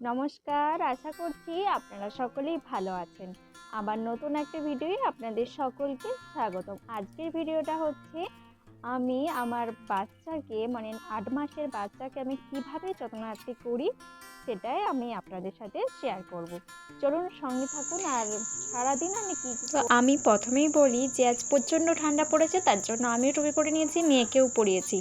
নমস্কার, আশা করছি আপনারা সকলেই ভালো আছেন। আবার নতুন একটা ভিডিওয়ে আপনাদের সকলকে স্বাগতম। আজকের ভিডিওটা হচ্ছে আমি আমার বাচ্চাকে মানে আট মাসের বাচ্চাকে আমি কীভাবে যত্নার্থী করি সেটাই আমি আপনাদের সাথে শেয়ার করব। চলুন সঙ্গে থাকুন আর সারাদিন আমি কি কি আমি প্রথমেই বলি যে আজ প্রচণ্ড ঠান্ডা পড়েছে তার জন্য আমিও টুপি করে নিয়েছি মেয়েকেও পরিয়েছি।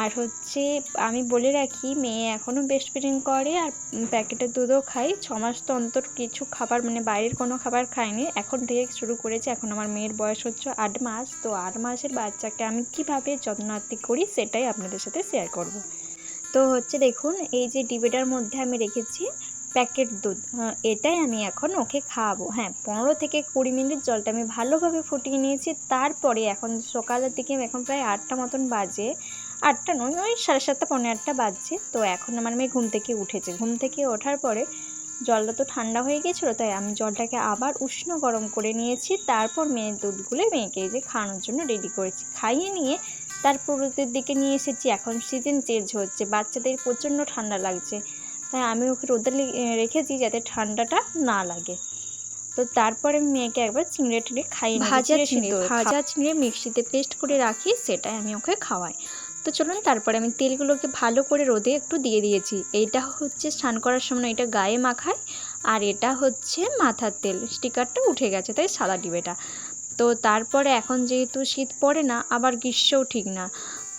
আর হচ্ছে আমি বলে রাখি মেয়ে এখনও বেস্ট ফিডিং করে আর প্যাকেটের দুধও খাই ছ মাস তো অন্তর কিছু খাবার মানে বাইরের কোনো খাবার খায়নি। এখন থেকে শুরু করেছে এখন আমার মেয়ের বয়স হচ্ছে আট মাস। তো আট মাসের বাচ্চাকে আমি কীভাবে যত্নার্থী করি সেটাই আপনাদের সাথে শেয়ার করব। তো হচ্ছে দেখুন, এই যে ডিবেটার মধ্যে আমি রেখেছি প্যাকেট দুধ এটাই আমি এখন ওকে খাওয়াবো। হ্যাঁ পনেরো থেকে কুড়ি মিনিট জলটা আমি ভালোভাবে ফুটিয়ে নিয়েছি, তারপরে এখন সকালের দিকে এখন প্রায় আটটা মতন বাজে, আটটা নয়, ওই সাড়ে সাতটা পনেরো আটটা বাজছে। তো এখন আমার মেয়ে ঘুম থেকে উঠেছে। ঘুম থেকে ওঠার পরে জলটা তো ঠান্ডা হয়ে গেছিল তাই আমি জলটাকে আবার উষ্ণ গরম করে নিয়েছি। তারপর মেয়ের দুধগুলো মেয়েকে যে খাওয়ানোর জন্য রেডি করেছি। খাইয়ে নিয়ে তারপর রোদের দিকে নিয়ে এসেছি। এখন সিজন চেঞ্জ হচ্ছে বাচ্চাদের প্রচণ্ড ঠান্ডা লাগছে। তাই আমি ওকে রোদে রেখেছি যাতে ঠান্ডাটা না লাগে। তো তারপরে আমি মেয়েকে একবার চিংড়ে টিংড়ে খাইয়ে নিয়েছি। ভাজা চিংড়ে, ভাজা চিংড়ে মিক্সিতে পেস্ট করে রাখি সেটাই আমি ওকে খাওয়াই। তো চলুন তারপরে আমি তেলগুলোকে ভালো করে রোদে একটু দিয়ে দিয়েছি। এইটা হচ্ছে স্নান করার সময় এটা গায়ে মাখায়, আর এটা হচ্ছে মাথার তেল। স্টিকারটা উঠে গেছে, তাই সাদা ডিবেটা তো তারপরে এখন যেহেতু শীত পড়ে না, আবার গ্রীষ্মও ঠিক না।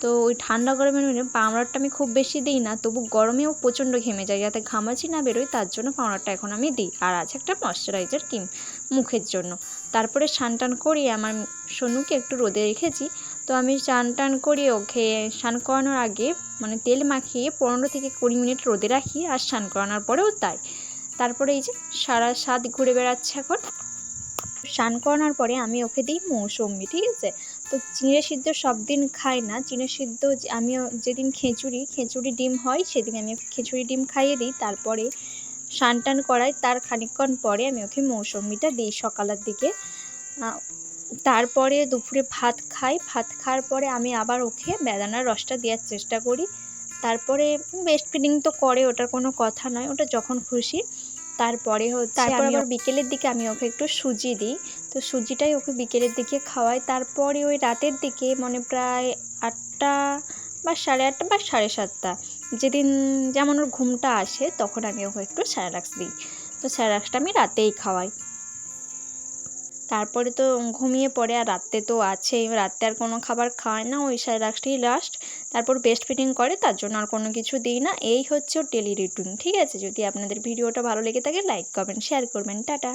তো ওই ঠান্ডা গরমের মধ্যে পাউডারটা আমি খুব বেশি দিই না, তবু গরমেও প্রচণ্ড ঘেমে যায়। যাতে ঘামাচি না বেরোয়, তার জন্য পাউডারটা এখন আমি দিই। আর আছে একটা ময়শ্চারাইজার ক্রিম মুখের জন্য। তারপরে স্নান টান করিয়ে আমার সোনুকে একটু রোদে রেখেছি। তো আমি স্নান টান করিয়ে ওকে স্নান করানোর আগে মানে তেল মাখিয়ে পনেরো থেকে কুড়ি মিনিট রোদে রাখি আর স্নান করানোর পরেও তাই। তারপরে এই যে সারা সাত ঘুরে বেড়াচ্ছে এখন। স্নান করানোর পরে আমি ওকে দিই মৌসম্বি, ঠিক আছে? তো চিঁড়ে সিদ্ধ সব দিন খাই না। চিঁড়ে সিদ্ধ আমি যেদিন খিচুড়ি খিচুড়ি ডিম হয়, সেদিন আমি খিচুড়ি ডিম খাইয়ে দিই। তারপরে স্নান টান করাই তার খানিকক্ষণ পরে আমি ওকে মৌসম্বিটা দিই সকালের দিকে। তারপরে দুপুরে ভাত খাই। ভাত খাওয়ার পরে আমি আবার ওকে বেদানার রসটা দেওয়ার চেষ্টা করি। তারপরে বেস্ট ফিডিং তো করে ওটার কোনো কথা নয়। ওটা যখন খুশি তারপরে তারপর আবার বিকেলের দিকে আমি ওকে একটু সুজি দিই। তো সুজিটাই ওকে বিকেলের দিকে খাওয়াই। তারপরে ওই রাতের দিকে মানে প্রায় আটটা বা সাড়ে আটটা বা সাড়ে সাতটা যেদিন যেমন ওর ঘুমটা আসে তখন আমি ওকে একটু স্যারাক্স দিই। তো স্যারাক্সটা আমি রাতেই খাওয়াই। তারপরে তো ঘুমিয়ে পড়ে আর রাত্রে তো আছেই রাত্রে আর কোনো খাবার খায় না। ওই সাড়ে লাস্টেই লাস্ট তারপর বেস্ট ফিটিং করে, তার জন্য আর কোনো কিছু দিই না। এই হচ্ছে ডেলি রুটিন ঠিক আছে? যদি আপনাদের ভিডিওটা ভালো লেগে থাকে লাইক কমেন্ট শেয়ার করবেন। টাটা!